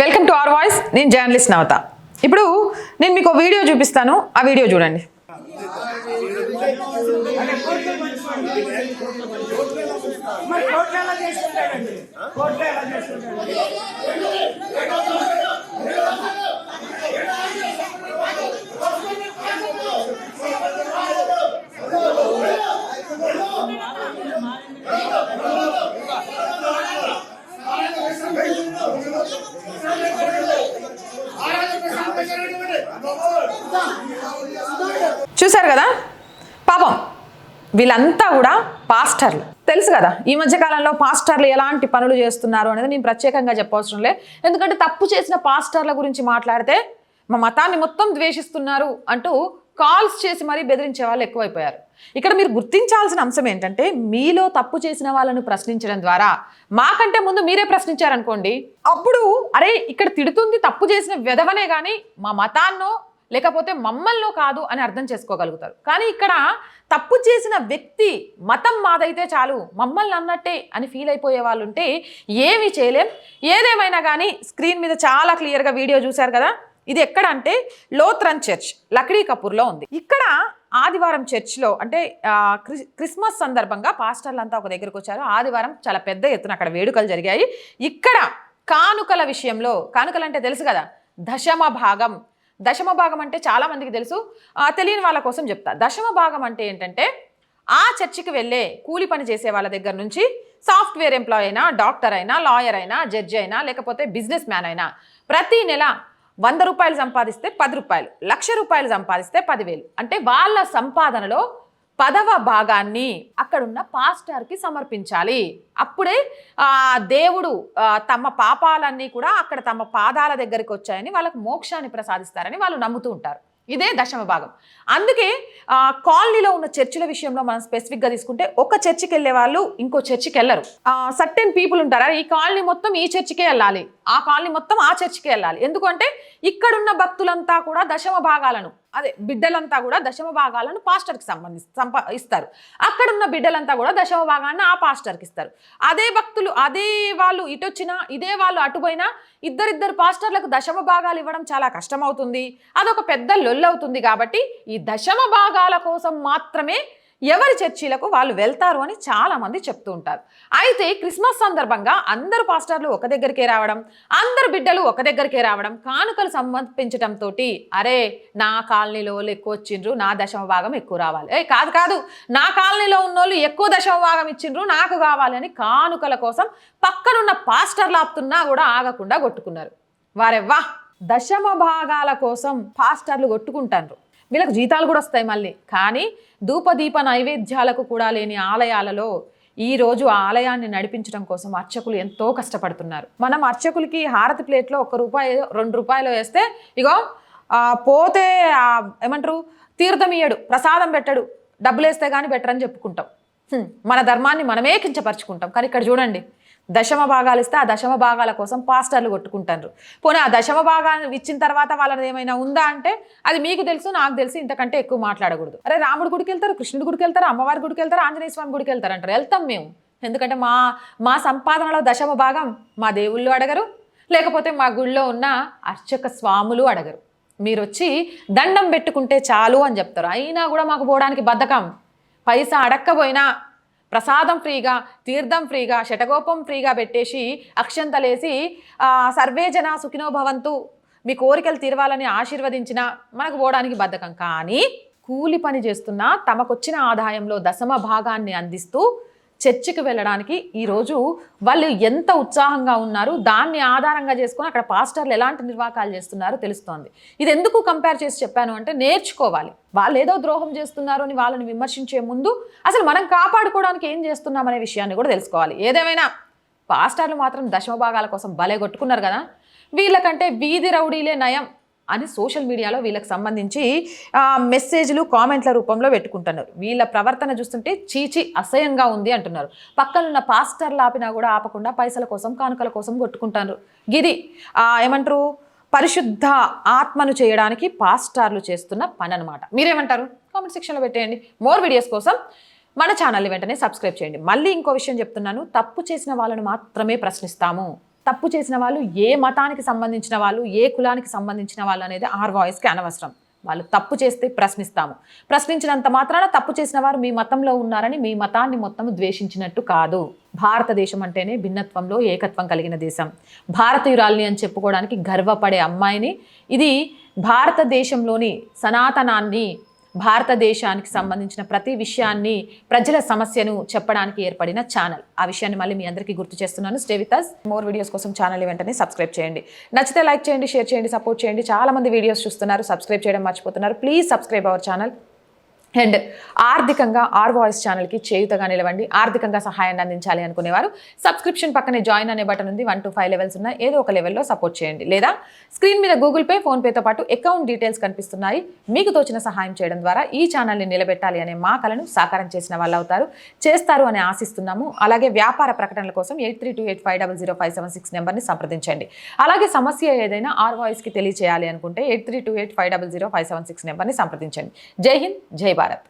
Welcome to our voice నేను journalist Navata. ఇప్పుడు నేను మీకు వీడియో చూపిస్తాను. ఆ వీడియో చూడండి. మరి చూశారు కదా? పాపం. వీళ్ళంతా కూడా పాస్టర్లు. తెలుసు కదా? ఈ మధ్య కాలంలో పాస్టర్లు ఎలాంటి పనులు చేస్తున్నారు అనేది నేను ప్రత్యేకంగా చెప్పవసరం లే ఎందుకంటే తప్పు చేసిన పాస్టర్ల గురించి మాట్లాడితే మా మతాన్ని మొత్తం ద్వేషిస్తున్నారు అంటూ కాల్స్ చేసి మరీ బెదిరించే వాళ్ళు ఎక్కువైపోయారు. ఇక్కడ మీరు గుర్తించాల్సిన అంశం ఏంటంటే మీలో తప్పు చేసిన వాళ్ళను ప్రశ్నించడం ద్వారా మాకంటే ముందు మీరే ప్రశ్నించారనుకోండి అప్పుడు అరే ఇక్కడ తిడుతుంది తప్పు చేసిన వ్యధవనే కానీ మా మతాన్నో లేకపోతే మమ్మల్నో కాదు అని అర్థం చేసుకోగలుగుతారు. కానీ ఇక్కడ తప్పు చేసిన వ్యక్తి మతం మాదైతే చాలు మమ్మల్ని అన్నట్టే అని ఫీల్ అయిపోయే వాళ్ళు ఉంటే ఏమీ చేయలేం. ఏదేమైనా కానీ స్క్రీన్ మీద చాలా క్లియర్గా వీడియో చూశారు కదా ఇది ఎక్కడ అంటే లోత్రన్ చర్చ్ లక్డీ కపూర్లో ఉంది. ఇక్కడ ఆదివారం చర్చ్లో అంటే క్రిస్- క్రిస్మస్ సందర్భంగా పాస్టర్లు అంతా ఒక దగ్గరకు వచ్చారు. ఆదివారం చాలా పెద్ద ఎత్తున అక్కడ వేడుకలు జరిగాయి. ఇక్కడ కానుకల విషయంలో కానుకలు అంటే తెలుసు కదా దశమ భాగం. దశమ భాగం అంటే చాలామందికి తెలుసు. తెలియని వాళ్ళ కోసం చెప్తా. దశమ భాగం అంటే ఏంటంటే ఆ చర్చికి వెళ్ళే కూలి పని చేసే వాళ్ళ దగ్గర నుంచి సాఫ్ట్వేర్ ఎంప్లాయ్ అయినా డాక్టర్ అయినా లాయర్ అయినా జడ్జి అయినా లేకపోతే బిజినెస్ మ్యాన్ అయినా ప్రతి నెల వంద రూపాయలు సంపాదిస్తే పది రూపాయలు లక్ష రూపాయలు సంపాదిస్తే పదివేలు. అంటే వాళ్ళ సంపాదనలో పదవ భాగాన్ని అక్కడున్న పాస్టర్కి సమర్పించాలి. అప్పుడే దేవుడు తమ పాపాలన్నీ కూడా అక్కడ తమ పాదాల దగ్గరికి వచ్చాయని వాళ్ళకు మోక్షాన్ని ప్రసాదిస్తారని వాళ్ళు నమ్ముతూ ఉంటారు. ఇదే దశమ భాగం. అందుకే కాలనీలో ఉన్న చర్చిల విషయంలో మనం స్పెసిఫిక్గా తీసుకుంటే ఒక చర్చికి వెళ్ళే వాళ్ళు ఇంకో చర్చికి వెళ్ళరు సర్టెన్ పీపుల్ ఉంటారా? ఈ కాలనీ మొత్తం ఈ చర్చికే వెళ్ళాలి. ఆ కాలనీ మొత్తం ఆ చర్చికే వెళ్ళాలి. ఎందుకంటే ఇక్కడున్న భక్తులంతా కూడా దశమ భాగాలను అదే బిడ్డలంతా కూడా దశమ భాగాలను పాస్టర్కి సంబంధించి సంపా ఇస్తారు. అక్కడున్న బిడ్డలంతా కూడా దశమ భాగాన్ని ఆ పాస్టర్కి ఇస్తారు. అదే భక్తులు అదే వాళ్ళు ఇటొచ్చినా ఇదే వాళ్ళు అటుపోయినా ఇద్దరిద్దరు పాస్టర్లకు దశమ భాగాలు ఇవ్వడం చాలా కష్టమవుతుంది. అదొక పెద్ద లొల్లవుతుంది కాబట్టి ఈ దశమ భాగాల కోసం మాత్రమే ఎవరి చర్చిలకు వాళ్ళు వెళ్తారు అని చాలామంది చెప్తూ ఉంటారు. అయితే క్రిస్మస్ సందర్భంగా అందరు పాస్టర్లు ఒక దగ్గరికే రావడం అందరు బిడ్డలు ఒక దగ్గరికే రావడం కానుకలు సమర్పించడంతో అరే నా కాలనీలో వాళ్ళు ఎక్కువ వచ్చిండ్రు నా దశమ భాగం ఎక్కువ రావాలి. ఏ కాదు కాదు నా కాలనీలో ఉన్నోళ్ళు ఎక్కువ దశమ భాగం ఇచ్చిండ్రు నాకు కావాలని కానుకల కోసం పక్కనున్న పాస్టర్లు ఆపుతున్నా కూడా ఆగకుండా కొట్టుకున్నారు. వారెవ్వా? దశమ భాగాల కోసం పాస్టర్లు కొట్టుకుంటారు వీళ్ళకి జీతాలు కూడా వస్తాయి మళ్ళీ. కానీ ధూపదీప నైవేద్యాలకు కూడా లేని ఆలయాలలో ఈ రోజు ఆ ఆలయాన్ని నడిపించడం కోసం అర్చకులు ఎంతో కష్టపడుతున్నారు. మనం అర్చకులకి హారతి ప్లేట్లో ఒక రూపాయి రెండు రూపాయలు వేస్తే ఇగో పోతే ఏమంటారు? తీర్థం ఇయ్యడు ప్రసాదం పెట్టడు డబ్బులు వేస్తే కానీ బెటర్ అని చెప్పుకుంటాం మన ధర్మాన్ని మనమే కించపరుచుకుంటాం. కానీ ఇక్కడ చూడండి దశమ భాగాలు ఇస్తే ఆ దశమ భాగాల కోసం పాస్టర్లు కొట్టుకుంటారు. పోనీ ఆ దశమ భాగాన్ని ఇచ్చిన తర్వాత వాళ్ళది ఏమైనా ఉందా అంటే అది మీకు తెలుసు నాకు తెలుసు ఇంతకంటే ఎక్కువ మాట్లాడకూడదు. అరే రాముడి గుడికి వెళ్తారు కృష్ణుడి గుడికి వెళ్తారు అమ్మవారి గుడికి వెళ్తారు ఆంజనేయ స్వామి గుడికి వెళ్తారు అంటారు. వెళ్తాం మేము. ఎందుకంటే మా మా సంపాదనలో దశమ భాగం మా దేవుళ్ళు అడగరు లేకపోతే మా గుళ్ళో ఉన్న అర్చక స్వాములు అడగరు. మీరు వచ్చి దండం పెట్టుకుంటే చాలు అని చెప్తారు. అయినా కూడా మాకు పోవడానికి బద్ధకం. పైసా అడక్కపోయినా ప్రసాదం ఫ్రీగా తీర్థం ఫ్రీగా శటగోపం ఫ్రీగా పెట్టేసి అక్షంతలేసి సర్వే జన సుఖినోభవంతు మీ కోరికలు తీరవాలని ఆశీర్వదించిన మనకు పోవడానికి బద్ధకం. కానీ కూలి పని చేస్తున్న తమకొచ్చిన ఆదాయంలో దశమ భాగాన్ని అందిస్తూ చర్చికి వెళ్ళడానికి ఈరోజు వాళ్ళు ఎంత ఉత్సాహంగా ఉన్నారు దాన్ని ఆధారంగా చేసుకుని అక్కడ పాస్టర్లు ఎలాంటి నిర్వాకాలు చేస్తున్నారో తెలుస్తోంది. ఇది ఎందుకు కంపేర్ చేసి చెప్పాను అంటే నేర్చుకోవాలి. వాళ్ళు ఏదో ద్రోహం చేస్తున్నారు అని వాళ్ళని విమర్శించే ముందు అసలు మనం కాపాడుకోవడానికి ఏం చేస్తున్నాం అనే విషయాన్ని కూడా తెలుసుకోవాలి. ఏదేమైనా పాస్టర్లు మాత్రం దశమ భాగాల కోసం భలే కొట్టుకున్నారు కదా. వీళ్ళకంటే వీధి రౌడీలే నయం. అని సోషల్ మీడియాలో వీళ్ళకి సంబంధించి మెసేజ్లు కామెంట్ల రూపంలో పెట్టుకుంటున్నారు. వీళ్ళ ప్రవర్తన చూస్తుంటే చీచి అసహ్యంగా ఉంది అంటున్నారు. పక్కనున్న పాస్టర్లు ఆపినా కూడా ఆపకుండా పైసల కోసం కానుకల కోసం కొట్టుకుంటారు. గిది ఏమంటారు? పరిశుద్ధ ఆత్మను చేయడానికి పాస్టార్లు చేస్తున్న పని అనమాట మీరేమంటారు? కామెంట్ సెక్షన్లో పెట్టేయండి. మోర్ వీడియోస్ కోసం మన ఛానల్ని వెంటనే సబ్స్క్రైబ్ చేయండి. మళ్ళీ ఇంకో విషయం చెప్తున్నాను. తప్పు చేసిన వాళ్ళను మాత్రమే ప్రశ్నిస్తాము. తప్పు చేసిన వాళ్ళు ఏ మతానికి సంబంధించిన వాళ్ళు ఏ కులానికి సంబంధించిన వాళ్ళు అనేది ఆర్ వాయిస్కి అనవసరం. వాళ్ళు తప్పు చేస్తే ప్రశ్నిస్తాము. ప్రశ్నించినంత మాత్రాన తప్పు చేసిన వారు మీ మతంలో ఉన్నారని మీ మతాన్ని మొత్తం ద్వేషించినట్టు కాదు. భారతదేశం అంటేనే భిన్నత్వంలో ఏకత్వం కలిగిన దేశం. భారతీయురాల్ని అని చెప్పుకోవడానికి గర్వపడే అమ్మాయిని ఇది భారతదేశంలోని సనాతనాన్ని భారతదేశానికి సంబంధించిన ప్రతి విషయాన్ని ప్రజల సమస్యను చెప్పడానికి ఏర్పడిన ఛానల్. ఆ విషయాన్ని మళ్ళీ మీ అందరికీ గుర్తు చేస్తున్నాను. Stay with us more videos కోసం ఛానల్ వెంటనే సబ్స్క్రైబ్ చేయండి. నచ్చితే లైక్ చేయండి షేర్ చేయండి సపోర్ట్ చేయండి. చాలా మంది వీడియోస్ చూస్తున్నారు. సబ్స్క్రైబ్ చేయడం మర్చిపోతున్నారు. Please subscribe our channel and ఆర్థికంగా ఆర్ వాయిస్ ఛానల్కి చేయుతగా నిలవండి. ఆర్థికంగా సహాయాన్ని అందించాలి అనుకునేవారు. సబ్స్క్రిప్షన్ పక్కనే జాయిన్ అనే బటన్ ఉంది. వన్ టు ఫైవ్ లెవెల్స్ ఉన్న ఏదో ఒక లెవెల్లో సపోర్ట్ చేయండి. లేదా స్క్రీన్ మీద గూగుల్ పే ఫోన్పేతో పాటు అకౌంట్ డీటెయిల్స్ కనిపిస్తున్నాయి. మీకు తోచిన సహాయం చేయడం ద్వారా ఈ ఛానల్ని నిలబెట్టాలి అనే మా కలను సాకారం చేసిన వాళ్ళు అవుతారు. చేస్తారు అని ఆశిస్తున్నాము. అలాగే వ్యాపార ప్రకటనల కోసం eight three two eight five double zero five seven six నెంబర్ని సంప్రదించండి. అలాగే సమస్య ఏదైనా ఆర్ వాయిస్కి తెలియచేయాలి అనుకుంటే eight three two eight five double zero five seven six నెంబర్ని సంప్రదించండి. జై హింద్ జై భారత్. भारत